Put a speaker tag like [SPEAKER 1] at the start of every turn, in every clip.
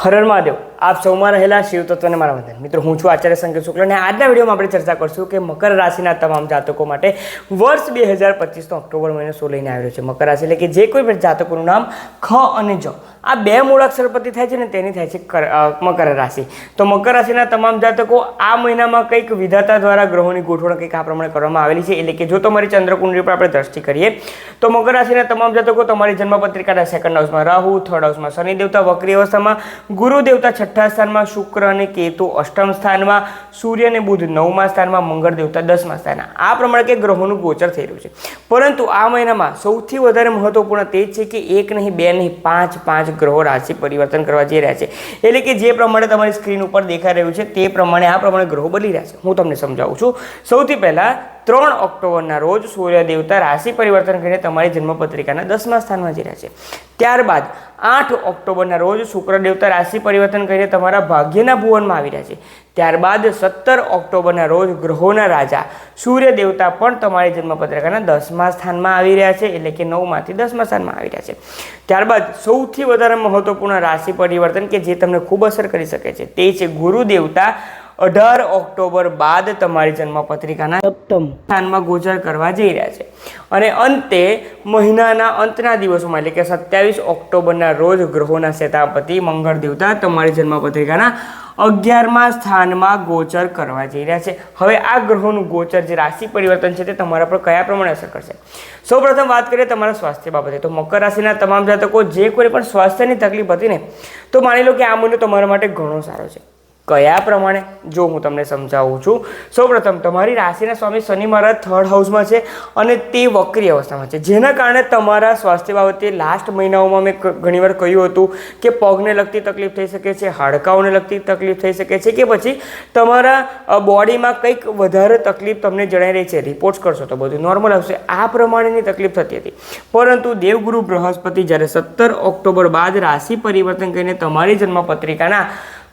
[SPEAKER 1] હરણ મહાદેવ. આપ સૌમાં રહેલા શિવ તત્વને મારા વંદન. મિત્રો, હું છું આચાર્ય સંકેત શુક્લ અને આજના વિડીયોમાં આપણે ચર્ચા કરશું કે મકર રાશિના તમામ જાતકો માટે વર્ષ બે હજાર પચીસનો ઓક્ટોબર મહિનો શું લઈને આવ્યો છે? મકર રાશિ એટલે કે જે કોઈ પણ જાતકોનું નામ ખ અને જ. આ બે મૂળાક્ષરપતિ થાય છે ને તેની થાય છે મકર રાશિ. તો મકર રાશિના તમામ જાતકો આ મહિનામાં કંઈક વિધાતા દ્વારા ગ્રહોની ગોઠવણ કંઈક આ પ્રમાણે કરવામાં આવેલી છે. એટલે કે જો તમારી ચંદ્રકુંડળી પર આપણે દ્રષ્ટિ કરીએ, તો મકર રાશિના તમામ જાતકો તમારી જન્મપત્રિકાના સેકન્ડ હાઉસમાં રાહુ થર્ડ હાઉસમાં શનિ દેવતા વક્રી અવસ્થામાં ગુરુ દેવતા છઠ્ઠા સ્થાનમાં શુક્ર અને કેતુ અષ્ટમ સ્થાનમાં સૂર્ય અને બુધ નવમા સ્થાનમાં મંગળ દેવતા દસમા સ્થાનમાં. આ પ્રમાણે કે ગ્રહોનું ગોચર થઈ રહ્યું છે. પરંતુ આ મહિનામાં સૌથી વધારે મહત્વપૂર્ણ તે છે કે એક નહીં, બે નહીં, પાંચ પાંચ ગ્રહો રાશિ પરિવર્તન કરવા જઈ રહ્યા છે. એટલે કે જે પ્રમાણે તમારી સ્ક્રીન ઉપર દેખાઈ રહ્યું છે, તે પ્રમાણે આ પ્રમાણે ગ્રહો બદલી રહ્યા છે. હું તમને સમજાવું છું. સૌથી પહેલાં ત્રણ ઓક્ટોબરના રોજ સૂર્ય દેવતા રાશિ પરિવર્તન કરીને તમારી જન્મપત્રિકાના દસમા સ્થાનમાં જઈ રહ્યા છે. ત્યારબાદ આઠ ઓક્ટોબરના રોજ શુક્ર દેવતા રાશિ પરિવર્તન કરીને તમારા ભાગ્યના ભુવનમાં આવી રહ્યા છે. ત્યારબાદ સત્તર ઓક્ટોબરના રોજ ગ્રહોના રાજા સૂર્ય દેવતા પણ તમારી જન્મપત્રિકાના દસમા સ્થાનમાં આવી રહ્યા છે, એટલે કે નવમાંથી દસમા સ્થાનમાં આવી રહ્યા છે. ત્યારબાદ સૌથી વધારે મહત્વપૂર્ણ રાશિ પરિવર્તન કે જે તમને ખૂબ અસર કરી શકે છે, તે છે ગુરુ દેવતા અઢાર ઓક્ટોબર બાદ તમારી જન્મપત્રિકાના સપ્તમ સ્થાનમાં ગોચર કરવા જઈ રહ્યા છે. અને અંતે મહિનાના અંતના દિવસોમાં એટલે કે સત્યાવીસ ઓક્ટોબરના રોજ ગ્રહોના સેતાપતિ મંગળ દેવતા તમારી જન્મપત્રિકાના અગિયારમા સ્થાનમાં ગોચર કરવા જઈ રહ્યા છે. હવે આ ગ્રહોનું ગોચર જે રાશિ પરિવર્તન છે તે તમારા પર કયા પ્રમાણે અસર કરશે? સૌપ્રથમ વાત કરીએ તમારા સ્વાસ્થ્ય બાબતે. તો મકર રાશિના તમામ જાતકો જે કોઈ પણ સ્વાસ્થ્યની તકલીફ હતી ને, તો માની લો કે આ મહિનો તમારા માટે ઘણો સારો છે. કયા પ્રમાણે? જો હું તમને સમજાવું છું. સૌપ્રથમ, તમારી રાશિના સ્વામી શનિ મહારાજ થર્ડ હાઉસમાં છે અને તે વક્રી અવસ્થામાં છે. જેના કારણે તમારા સ્વાસ્થ્ય બાબતે લાસ્ટ મહિનાઓમાં મેં ઘણીવાર કહ્યું હતું કે પગને લગતી તકલીફ થઈ શકે છે, હાડકાઓને લગતી તકલીફ થઈ શકે છે કે પછી તમારા બોડીમાં કંઈક વધારે તકલીફ તમને જણાઈ રહી છે. રિપોર્ટ્સ કરશો તો બધું નોર્મલ આવશે. આ પ્રમાણેની તકલીફ થતી હતી. પરંતુ દેવગુરુ બૃહસ્પતિ જ્યારે સત્તર ઓક્ટોબર બાદ રાશિ પરિવર્તન કરીને તમારી જન્મપત્રિકાના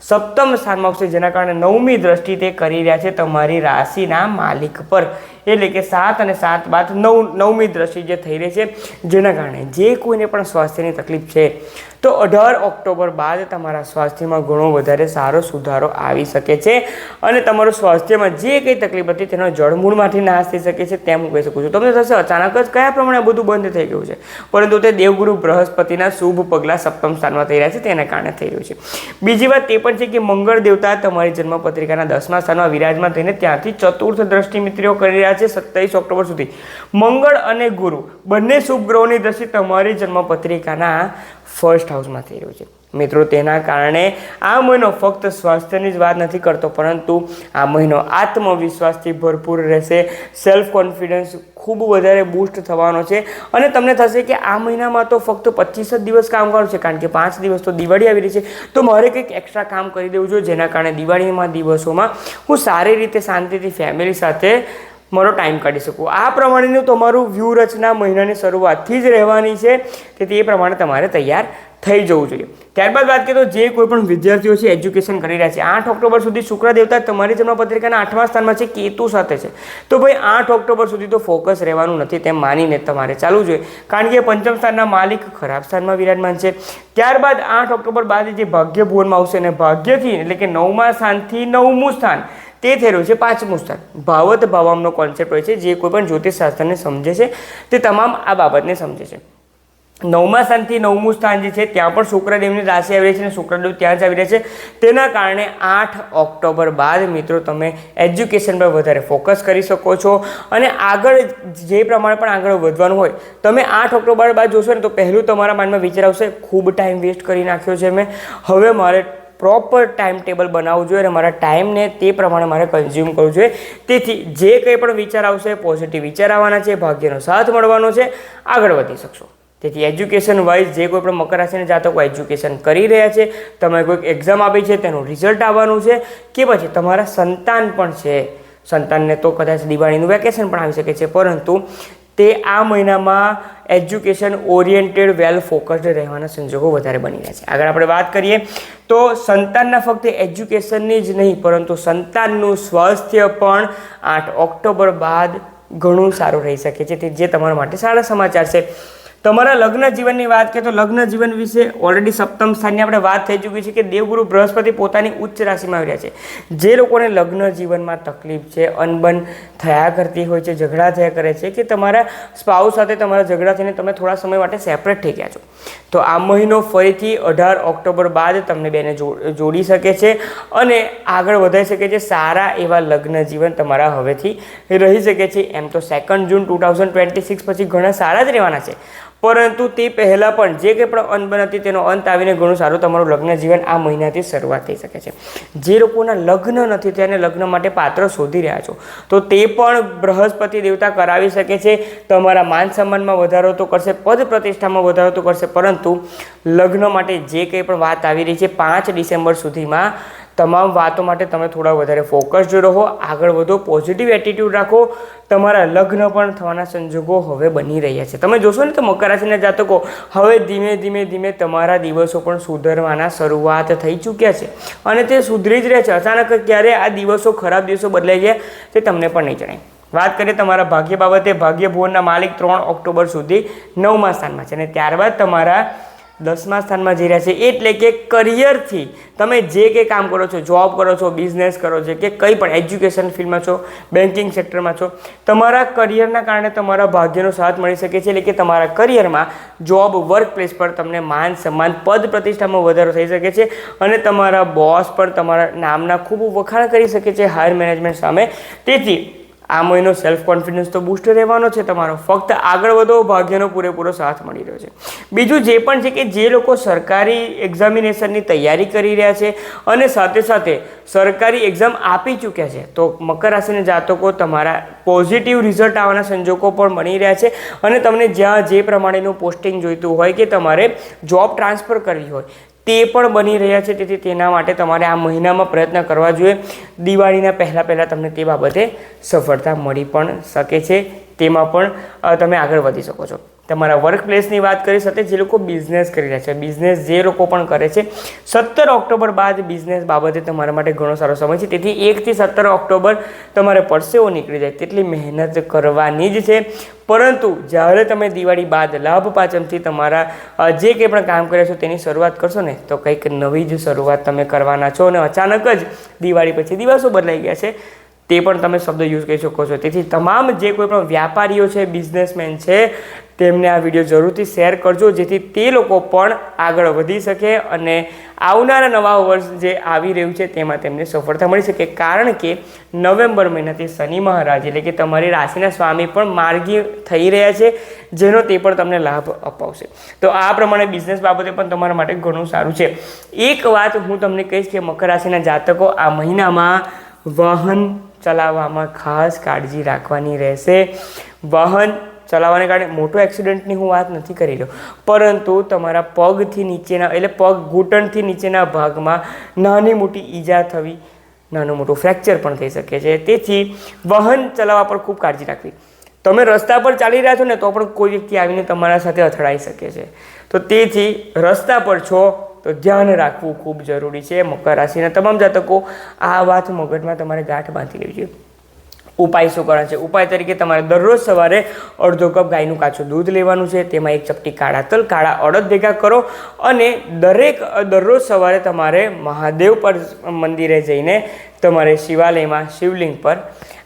[SPEAKER 1] સપ્તમ સ્થાનમાં આવશે, જેના કારણે નવમી દ્રષ્ટિ તે કરી રહ્યા છે તમારી રાશિના માલિક પર. એટલે કે સાત અને સાત બાદ નવ, નવમી દ્રષ્ટિ જે થઈ રહી છે, જેના કારણે જે કોઈને પણ સ્વાસ્થ્યની તકલીફ છે, તો અઢાર ઓક્ટોબર બાદ તમારા સ્વાસ્થ્યમાં ઘણો વધારે સારો સુધારો આવી શકે છે અને તમારું સ્વાસ્થ્યમાં જે કંઈ તકલીફ હતી તેનો જળમૂળમાંથી નાશ થઈ શકે છે, તેમ હું કહી શકું છું. તમને થશે, અચાનક જ કયા પ્રમાણે બધું બંધ થઈ ગયું છે? પરંતુ તે દેવગુરુ બૃહસ્પતિના શુભ પગલાં સપ્તમ સ્થાનમાં થઈ રહ્યા છે, તેના કારણે થઈ રહ્યું છે. બીજી વાત તે પણ છે કે મંગળ દેવતા તમારી જન્મપત્રિકાના દસમા સ્થાનમાં વિરાજમાન થઈને ત્યાંથી ચતુર્થ દ્રષ્ટિ મિત્રો કરી રહ્યા છે સત્તાવીસ ઓક્ટોબર સુધી. મંગળ અને ગુરુ બંને શુભ ગ્રહોની દ્રષ્ટિ તમારી જન્મપત્રિકાના ફર્સ્ટ હાઉસમાં થઈ રહ્યું છે. મિત્રો, તેના કારણે આ મહિનો ફક્ત સ્વાસ્થ્યની જ વાત નથી કરતો, પરંતુ આ મહિનો આત્મવિશ્વાસથી ભરપૂર રહેશે. સેલ્ફ કોન્ફિડન્સ ખૂબ વધારે બૂસ્ટ થવાનો છે. અને તમને થશે કે આ મહિનામાં તો ફક્ત પચીસ જ દિવસ કામ કરવું છે, કારણ કે પાંચ દિવસ તો દિવાળી આવી રહી છે. તો મારે કંઈક એક્સ્ટ્રા કામ કરી દેવું જોઈએ, જેના કારણે દિવાળીમાં, દિવસોમાં હું સારી રીતે શાંતિથી ફેમિલી સાથે મારો ટાઈમ કાઢી શકું. આ પ્રમાણેનું તમારું વ્યૂહરચના મહિનાની શરૂઆતથી જ રહેવાની છે. તેથી એ પ્રમાણે તમારે તૈયાર થઈ જવું જોઈએ. ત્યારબાદ વાત કરીએ તો જે કોઈ પણ વિદ્યાર્થીઓ છે એજ્યુકેશન કરી રહ્યા છે. આઠ ઓક્ટોબર સુધી શુક્ર દેવતા તમારી જન્મપત્રિકાના આઠમા સ્થાનમાં છે, કેતુ સાથે છે. તો ભાઈ, આઠ ઓક્ટોબર સુધી તો ફોકસ રહેવાનું નથી, તેમ માનીને તમારે ચાલવું જોઈએ. કારણ કે પંચમ સ્થાનના માલિક ખરાબ સ્થાનમાં વિરાજમાન છે. ત્યારબાદ આઠ ઓક્ટોબર બાદ જે ભાગ્ય ભુવનમાં આવશે અને ભાગ્યથી, એટલે કે નવમા સ્થાનથી નવમું સ્થાન તે થયેલું છે પાંચમું સ્થાન. ભાવત ભાવમનો કોન્સેપ્ટ હોય છે, જે કોઈ પણ જ્યોતિષશાસ્ત્રને સમજે છે, તે તમામ આ બાબતને સમજે છે. નવમા સ્થાનથી નવમું સ્થાન જે છે, ત્યાં પણ શુક્રદેવની રાશિ આવી રહી છે અને શુક્રદેવ ત્યાં જ આવી રહ્યા છે. તેના કારણે આઠ ઓક્ટોબર બાદ મિત્રો તમે એજ્યુકેશન પર વધારે ફોકસ કરી શકો છો અને આગળ જે પ્રમાણે પણ આગળ વધવાનું હોય, તમે આઠ ઓક્ટોબર બાદ જોશો ને તો પહેલું તમારા માઇન્ડમાં વિચાર આવશે, ખૂબ ટાઈમ વેસ્ટ કરી નાખ્યો છે મેં. હવે મારે પ્રોપર ટાઈમ ટેબલ બનાવવું જોઈએ અને મારા ટાઈમને તે પ્રમાણે મારે કન્ઝ્યુમ કરવું જોઈએ. તેથી જે કંઈ પણ વિચાર આવશે પોઝિટિવ વિચાર આવવાના છે, ભાગ્યનો સાથ મળવાનો છે, આગળ વધી શકશો. તેથી એજ્યુકેશન વાઇઝ જે કોઈ પણ મકર રાશિના જાતકો એજ્યુકેશન કરી રહ્યા છે, તમે કોઈક એક્ઝામ આપી છે, તેનું રિઝલ્ટ આવવાનું છે, કે પછી તમારા સંતાન પણ છે. સંતાનને તો કદાચ દિવાળીનું વેકેશન પણ આવી શકે છે, પરંતુ તે આ મહિનામાં એજ્યુકેશન ઓરિએન્ટેડ વેલ ફોકસ્ડ રહેવાના સંજોગો વધારે બની રહ્યા છે. આગળ આપણે વાત કરીએ તો સંતાનના ફક્ત એજ્યુકેશનની જ નહીં, પરંતુ સંતાનનું સ્વાસ્થ્ય પણ આઠ ઓક્ટોબર બાદ ઘણું સારું રહી શકે છે. તે જે તમારા માટે સારા સમાચાર છે. તમારા લગ્ન જીવનની વાત કરીએ તો લગ્ન જીવન વિશે ઓલરેડી સપ્તમ સ્થાનની આપણે વાત થઈ ચૂકી છે કે દેવગુરુ બૃહસ્પતિ પોતાની ઉચ્ચ રાશિમાં આવી રહ્યા છે. જે લોકોને લગ્ન જીવનમાં તકલીફ છે, અનબન થયા કરતી હોય છે, ઝઘડા થયા કરે છે કે તમારા સ્પાઉસ સાથે તમારા ઝઘડા થઈને તમે થોડા સમય માટે સેપરેટ થઈ ગયા છો. તો આ મહિનો ફરીથી અઢાર ઓક્ટોબર બાદ તમને બેને જોડી શકે છે અને આગળ વધારી શકે છે. સારા એવા લગ્ન જીવન તમારા હવેથી રહી શકે છે. એમ તો second June two thousand twenty six પછી ઘણા સારા જ રહેવાના છે. પરંતુ તે પહેલાં પણ જે કંઈ પણ અંત હતી તેનો અંત આવીને ઘણું સારું તમારું લગ્ન જીવન આ મહિનાથી શરૂઆત થઈ શકે છે. જે લોકોના લગ્ન નથી તેને લગ્ન માટે પાત્ર શોધી રહ્યા છો. તો તે પણ બૃહસ્પતિ દેવતા કરાવી શકે છે. તમારા માન સન્માનમાં વધારો તો કરશે, પદ પ્રતિષ્ઠામાં વધારો તો કરશે, પરંતુ લગ્ન માટે જે કંઈ પણ વાત આવી રહી છે પાંચ ડિસેમ્બર સુધીમાં તમામ વાતો માટે તમે થોડા વધારે ફોકસ્ડ રહો, આગળ વધો પોઝિટિવ એટીટ્યૂડ રાખો. તમારા લગ્ન પણ થવાના સંજોગો હવે બની રહ્યા છે. તમે જોશો ને તો મકર રાશિના જાતકો હવે ધીમે ધીમે ધીમે તમારા દિવસો પણ સુધરવાના શરૂઆત થઈ ચૂક્યા છે. અને તે સુધરી જ રહે છે. અચાનક જ ક્યારે આ દિવસો ખરાબ દિવસો બદલાઈ જાય તે તમને પણ નહીં જણાય. વાત કરીએ તમારા ભાગ્ય બાબતે. ભાગ્ય ભુવનના માલિક ત્રણ ઓક્ટોબર સુધી નવમા સ્થાનમાં છે અને ત્યારબાદ તમારા દસમા સ્થાનમાં જઈ રહ્યા છે એટલે કે કરિયરથી તમે જે કંઈ કામ કરો છો જોબ કરો છો બિઝનેસ કરો છો, કે કંઈ પણ એજ્યુકેશન ફિલ્ડમાં છો બેન્કિંગ સેક્ટરમાં છો, તમારા કરિયરના કારણે તમારા ભાગ્યનો સાથ મળી શકે છે એટલે કે તમારા કરિયરમાં જોબ વર્ક પ્લેસ પર તમને માન સન્માન પદ પ્રતિષ્ઠામાં વધારો થઈ શકે છે અને તમારા બોસ પણ તમારા નામના ખૂબ વખાણ કરી શકે છે હાયર મેનેજમેન્ટ સામે. તેથી આ મહિનો સેલ્ફ કોન્ફિડન્સ તો બૂસ્ટ રહેવાનો છે, તમારો. ફક્ત આગળ વધો ભાગ્યનો પૂરેપૂરો સાથ મળી રહ્યો છે. બીજું જે પણ છે કે જે લોકો સરકારી એક્ઝામિનેશનની તૈયારી કરી રહ્યા છે અને સાથે સાથે સરકારી એક્ઝામ આપી ચૂક્યા છે, તો મકર રાશિના જાતકો તમારા પોઝિટિવ રિઝલ્ટ આવવાના સંજોગો પણ બની રહ્યા છે અને તમને જ્યાં જે પ્રમાણેનું પોસ્ટિંગ જોઈતું હોય કે તમારે જોબ ટ્રાન્સફર કરવી હોય તે પણ બની રહ્યા છે. તેથી તેના માટે તમારે આ મહિનામાં પ્રયત્ન કરવા જોઈએ. દિવાળીના પહેલાં પહેલાં તમને તે બાબતે સફળતા મળી પણ શકે છે. તેમાં પણ તમે આગળ વધી શકો છો. તમારા વર્ક પ્લેસની વાત કરી સાથે જે લોકો બિઝનેસ કરી રહ્યા છે બિઝનેસ જે લોકો પણ કરે છે, સત્તર ઓક્ટોબર બાદ બિઝનેસ બાબતે તમારા માટે ઘણો સારો સમય છે. તેથી એકથી સત્તર ઓક્ટોબર તમારે પરસેવો નીકળી જાય. તેટલી મહેનત કરવાની જ છે. પરંતુ જ્યારે તમે દિવાળી બાદ લાભ પાંચમથી તમારા જે કંઈ પણ કામ કર્યા છો તેની શરૂઆત કરશો ને, તો કંઈક નવી જ શરૂઆત તમે કરવાના છો અને અચાનક જ દિવાળી પછી દિવસો બદલાઈ ગયા છે. તે પણ તમે શબ્દ યુઝ કરી શકો છો. તેથી તમામ જે કોઈ પણ વ્યાપારીઓ છે, બિઝનેસમેન છે, તેમને આ વીડિયો જરૂરથી શેર કરજો, જેથી તે લોકો પણ આગળ વધી શકે અને આવનારા નવા વર્ષ જે આવી રહ્યું છે, તેમાં તેમને સફળતા મળી શકે. કારણ કે નવેમ્બર મહિનાથી શનિ મહારાજ, એટલે કે તમારી રાશિના સ્વામી પણ માર્ગી થઈ રહ્યા છે, જેનો તે પણ તમને લાભ અપાવશે. તો આ પ્રમાણે બિઝનેસ બાબતે પણ તમારા માટે ઘણું સારું છે. એક વાત હું તમને કહીશ કે મકર રાશિના જાતકો આ મહિનામાં વાહન ચલાવવામાં ખાસ કાળજી રાખવાની રહેશે. વાહન ચલાવવાને કારણે મોટો એક્સિડન્ટની હું વાત નથી કરી રહ્યો. પરંતુ તમારા પગથી નીચેના, એટલે પગ ઘૂંટણથી નીચેના ભાગમાં નાની મોટી ઈજા થવી, નાનું મોટું ફ્રેક્ચર પણ થઈ શકે છે. તેથી વાહન ચલાવવા પર ખૂબ કાળજી રાખવી. તમે રસ્તા પર ચાલી રહ્યા છો ને તો પણ કોઈ વ્યક્તિ આવીને તમારા સાથે અથડાઈ શકે છે. તો તેથી રસ્તા પર છો તો ધ્યાન રાખવું ખૂબ જરૂરી છે મકર રાશિના તમામ જાતકો આ વાત મગજમાં તમારે ગાંઠ બાંધી લેવી જોઈએ. ઉપાય શું કરવાનો છે? ઉપાય તરીકે તમારે દરરોજ સવારે અડધો કપ ગાયનું કાચું દૂધ લેવાનું છે. તેમાં એક ચપટી કાળા તલ, કાળા અડદ ભેગા કરો અને દરેક, દરરોજ સવારે તમારે મહાદેવ પર મંદિરે જઈને તમારે શિવાલયમાં શિવલિંગ પર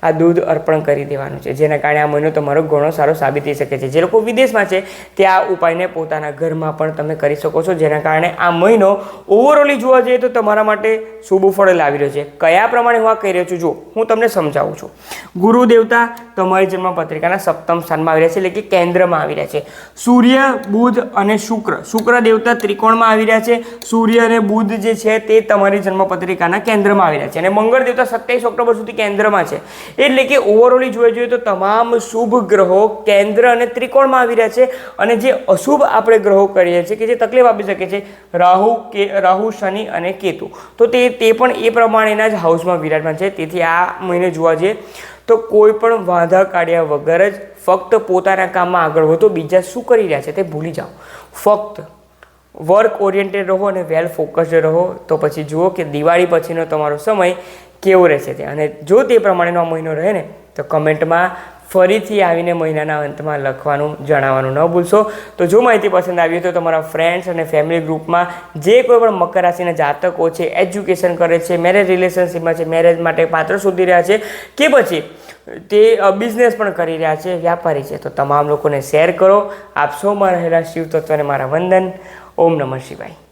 [SPEAKER 1] આ દૂધ અર્પણ કરી દેવાનું છે. જેના કારણે આ મહિનો તમારો ઘણો સારો સાબિત થઈ શકે છે. જે લોકો વિદેશમાં છે, તે આ ઉપાયને પોતાના ઘરમાં પણ તમે કરી શકો છો. જેના કારણે આ મહિનો ઓવરઓલી જોવા જઈએ તો તમારા માટે શુભ ફળ લાવી રહ્યો છે. કયા પ્રમાણે હું આ કહી રહ્યો છું? જો હું તમને સમજાવું છું. ગુરુ દેવતા તમારી જન્મ પત્રિકાના સપ્તમ સ્થાનમાં આવી રહ્યા છે, એટલે કે કેન્દ્રમાં આવી રહ્યા છે. સૂર્ય, બુધ અને શુક્ર. શુક્ર દેવતા ત્રિકોણમાં આવી રહ્યા છે. સૂર્ય અને બુધ જે છે, તે તમારી જન્મ પત્રિકાના કેન્દ્રમાં આવી રહ્યા છે. અને મંગળ દેવતા સત્યાવીસ ઓક્ટોબર સુધી કેન્દ્રમાં છે. એટલે કે ઓવરઓલી જોવા જોઈએ તો તમામ શુભ ગ્રહો કેન્દ્ર અને ત્રિકોણમાં આવી રહ્યા છે અને જે અશુભ આપણે ગ્રહો કરીએ છીએ કે જે તકલીફ આપી શકે છે, રાહુ કે, રાહુ, શનિ અને કેતુ. તો તે તે પણ એ પ્રમાણેના જ હાઉસમાં વિરાજમાન છે. તેથી આ મહિને જોવા જઈએ તો કોઈ પણ વાંધા કાઢ્યા વગર જ ફક્ત પોતાના કામમાં આગળ વધો બીજા શું કરી રહ્યા છે તે ભૂલી જાઓ. ફક્ત વર્ક ઓરિએન્ટેડ રહો અને વેલ ફોકસ્ડ રહો. તો પછી જુઓ કે દિવાળી પછીનો તમારો સમય કેવો રહેશે તે અને જો તે પ્રમાણેનો આ મહિનો રહે ને, તો કમેન્ટમાં ફરીથી આવીને મહિનાના અંતમાં લખવાનું, જણાવવાનું ન ભૂલશો. તો જો માહિતી પસંદ આવી તો તમારા ફ્રેન્ડ્સ અને ફેમિલી ગ્રુપમાં જે કોઈ પણ મકર રાશિના જાતકો છે એજ્યુકેશન કરે છે મેરેજ રિલેશનશિપમાં છે મેરેજ માટે પાત્ર શોધી રહ્યા છે, કે પછી તે બિઝનેસ પણ કરી રહ્યા છે, વ્યાપારી છે, તો તમામ લોકોને શેર કરો. આપ સૌમાં રહેલા શિવ તત્વને મારા વંદન. ઓમ નમઃ શિવાય.